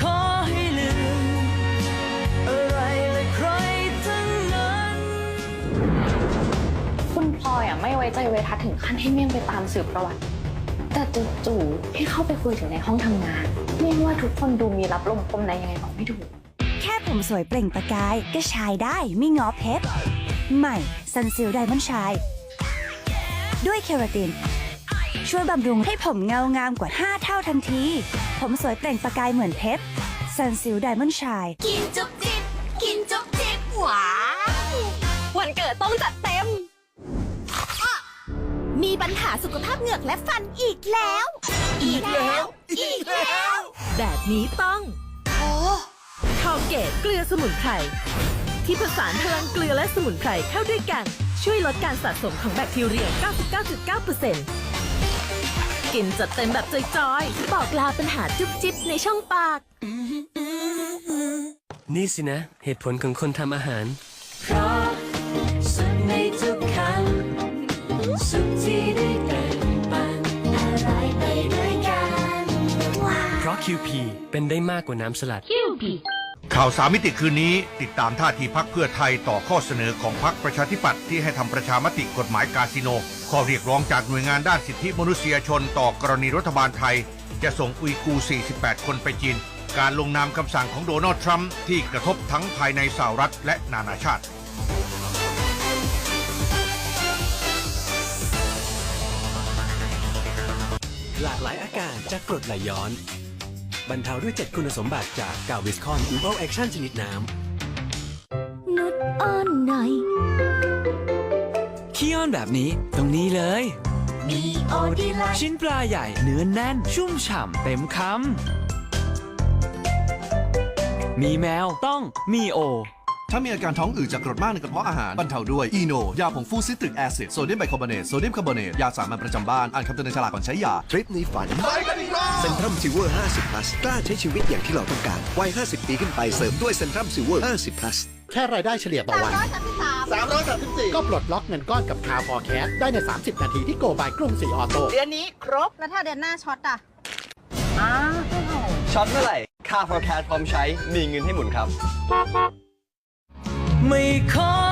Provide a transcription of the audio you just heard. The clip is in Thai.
ขอให้ลืม อะไรและใครทั้งนั้น คุณพลอยอะไม่ไว้ใจเวทัศน์ถึงขั้นให้เมี่ยงไปตามสืบประวัติ แต่จู่ๆให้เข้าไปคุยถึงในห้องทำงาน เมี่ยงว่าทุกคนดูมีรับลมคมในยังไงบอกไม่ถูก แค่ผมสวยเปล่งประกาย ก็ชายได้ไม่งอเพชร ใหม่ซันซิลไดมอนด์ชาย ด้วยเคราติน ช่วยบำรุงให้ผมเงางามกว่า 5 เท่าทันที ผมสวยเปล่งประกายเหมือนเพชรซันซิลไดมอนด์ชาย กินจุ๊บจิ๊บกินจุ๊บจิ๊บหวานวันเกิดต้องจัดเต็มอะมีปัญหาสุขภาพเหงือกและฟันอีกแล้ว อีกแล้ว อีกแล้ว แบบนี้ต้องโอ้คอลเกตเกลือสมุนไพรที่ผสานพลังเกลือและสมุนไพรเข้าด้วยกัน ช่วยลดการสะสมของแบคทีเรีย 99.9% กินจัดเต็มแบบจอยๆ บอกลาปัญหาจุ๊บจิ๊บในช่องปาก นี่สินะ เหตุผลของคนทำอาหาร เพราะสุขในทุกคำสุขที่ได้แบ่งปันอะไรไปด้วยกัน เพราะ QP เป็นได้มากกว่าน้ำสลัด ข่าวสามมิติคืนนี้ติดตามท่าทีพักเพื่อไทยต่อข้อเสนอของพักประชาธิปัตย์ที่ให้ทำประชามติกฎหมายคาสิโน ข้อเรียกร้องจากหน่วยงานด้านสิทธิมนุษยชนต่อกรณีรัฐบาลไทย จะส่งอุยกูร์48 คนไปจีน การลงนามคำสั่งของโดนัลด์ทรัมป์ที่กระทบทั้งภายในสหรัฐและนานาชาติหลากหลายอาการจากกรดไหลย้อน บรรเทาด้วย 7 คุณสมบัติจากกาวิสคอนอูเบลแอคชั่นชนิดน้ำนุดอ้อนหน่อยขี้อ้อนแบบนี้ตรงนี้เลย มีโอดีไลชิ้นปลาใหญ่เนื้อแน่น ชุ่มฉ่ำเต็มคำมีแมวต้องมีโอ ถ้ามีอาการท้องอืดจากกรดมากในกระเพาะอาหารบรรเทาด้วยอีโนยาผงฟูซิตริกแอซิดโซเดียมไบคาร์บอเนตโซเดียมคาร์บอเนตยาสามัญประจำบ้านอ่านคำเตือนในฉลากก่อนใช้ยาทริปนี้ฝันไปกันอีกรอบเซ็นทรัมซิลเวอร์50 plus กล้าใช้ชีวิตอย่างที่เราต้องการวัย50 ปีขึ้นไปเสริมด้วยเซ็นทรัมซิลเวอร์50 plus แค่รายได้เฉลี่ยต่อวัน 334 ก็ปลดล็อกเงินก้อนกับคาฟอร์แคสได้ใน 30 นาทีที่โกบายกรุงศรีออโต้เดือนนี้ครบ แล้วถ้าเดือนหน้าช็อตอะช็อตเมื่อไหร่ค่า forecast พร้อมใช้มีเงินให้หมุนครับ ไม่ขอให้